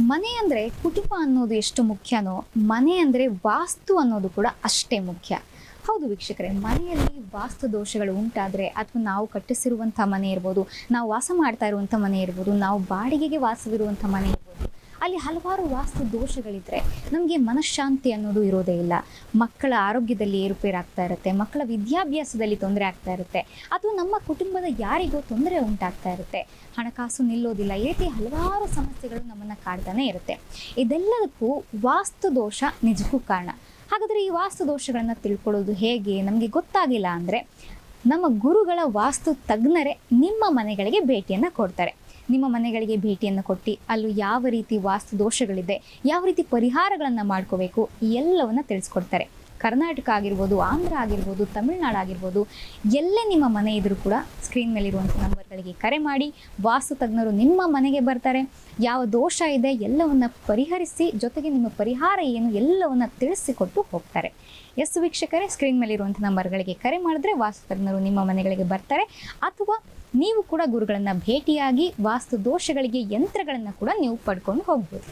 ಮನೆ ಅಂದರೆ ಕುಟುಂಬ ಅನ್ನೋದು ಎಷ್ಟು ಮುಖ್ಯನೋ, ಮನೆ ಅಂದರೆ ವಾಸ್ತು ಅನ್ನೋದು ಕೂಡ ಅಷ್ಟೇ ಮುಖ್ಯ. ಹೌದು ವೀಕ್ಷಕರೇ, ಮನೆಯಲ್ಲಿ ವಾಸ್ತು ದೋಷಗಳು ಉಂಟಾದರೆ ಅಥವಾ ನಾವು ಕಟ್ಟಿಸಿರುವಂಥ ಮನೆ ಇರ್ಬೋದು, ನಾವು ವಾಸ ಮಾಡ್ತಾ ಇರುವಂಥ ಮನೆ ಇರ್ಬೋದು, ನಾವು ಬಾಡಿಗೆಗೆ ವಾಸವಿರುವಂಥ ಮನೆ ಅಲ್ಲಿ ಹಲವಾರು ವಾಸ್ತು ದೋಷಗಳಿದ್ರೆ ನಮಗೆ ಮನಃಶಾಂತಿ ಅನ್ನೋದು ಇರೋದೇ ಇಲ್ಲ. ಮಕ್ಕಳ ಆರೋಗ್ಯದಲ್ಲಿ ಏರುಪೇರಾಗ್ತಾ ಇರುತ್ತೆ, ಮಕ್ಕಳ ವಿದ್ಯಾಭ್ಯಾಸದಲ್ಲಿ ತೊಂದರೆ ಆಗ್ತಾ ಇರುತ್ತೆ ಅಥವಾ ನಮ್ಮ ಕುಟುಂಬದ ಯಾರಿಗೋ ತೊಂದರೆ ಉಂಟಾಗ್ತಾ ಇರುತ್ತೆ. ಹಣಕಾಸು ನಿಲ್ಲೋದಿಲ್ಲ, ಈ ರೀತಿ ಹಲವಾರು ಸಮಸ್ಯೆಗಳು ನಮ್ಮನ್ನು ಕಾಡ್ತಾನೆ ಇರುತ್ತೆ. ಇದೆಲ್ಲದಕ್ಕೂ ವಾಸ್ತು ದೋಷ ನಿಜಕ್ಕೂ ಕಾರಣ. ಹಾಗಾದರೆ ಈ ವಾಸ್ತು ದೋಷಗಳನ್ನು ತಿಳ್ಕೊಳ್ಳೋದು ಹೇಗೆ? ನಮಗೆ ಗೊತ್ತಾಗಿಲ್ಲ ಅಂದರೆ ನಮ್ಮ ಗುರುಗಳ ವಾಸ್ತು ತಜ್ಞರೇ ನಿಮ್ಮ ಮನೆಗಳಿಗೆ ಭೇಟಿಯನ್ನು ಕೊಡ್ತಾರೆ. ನಿಮ್ಮ ಮನೆಗಳಿಗೆ ಭೇಟಿಯನ್ನು ಕೊಟ್ಟು, ಅಲ್ಲೂ ಯಾವ ರೀತಿ ವಾಸ್ತು ದೋಷಗಳಿದೆ, ಯಾವ ರೀತಿ ಪರಿಹಾರಗಳನ್ನು ಮಾಡ್ಕೋಬೇಕು ಎಲ್ಲವನ್ನು ತಿಳಿಸ್ಕೊಡ್ತಾರೆ. ಕರ್ನಾಟಕ ಆಗಿರ್ಬೋದು, ಆಂಧ್ರ ಆಗಿರ್ಬೋದು, ತಮಿಳ್ನಾಡು ಆಗಿರ್ಬೋದು, ಎಲ್ಲೇ ನಿಮ್ಮ ಮನೆ ಇದ್ದರೂ ಕೂಡ ಸ್ಕ್ರೀನ್ ಮೇಲಿರುವಂಥ ನಂಬರ್ಗಳಿಗೆ ಕರೆ ಮಾಡಿ, ವಾಸ್ತು ತಜ್ಞರು ನಿಮ್ಮ ಮನೆಗೆ ಬರ್ತಾರೆ. ಯಾವ ದೋಷ ಇದೆ, ಎಲ್ಲವನ್ನ ಪರಿಹರಿಸಿ, ಜೊತೆಗೆ ನಿಮ್ಮ ಪರಿಹಾರ ಏನು, ಎಲ್ಲವನ್ನ ತಿಳಿಸಿಕೊಟ್ಟು ಹೋಗ್ತಾರೆ. ಎಸ್ ವೀಕ್ಷಕರೇ ಸ್ಕ್ರೀನ್ ಮೇಲಿರುವಂಥ ನಂಬರ್ಗಳಿಗೆ ಕರೆ ಮಾಡಿದ್ರೆ ವಾಸ್ತು ತಜ್ಞರು ನಿಮ್ಮ ಮನೆಗಳಿಗೆ ಬರ್ತಾರೆ. ಅಥವಾ ನೀವು ಕೂಡ ಗುರುಗಳನ್ನು ಭೇಟಿಯಾಗಿ ವಾಸ್ತು ದೋಷಗಳಿಗೆ ಯಂತ್ರಗಳನ್ನು ಕೂಡ ನೀವು ಪಡ್ಕೊಂಡು ಹೋಗ್ಬೋದು.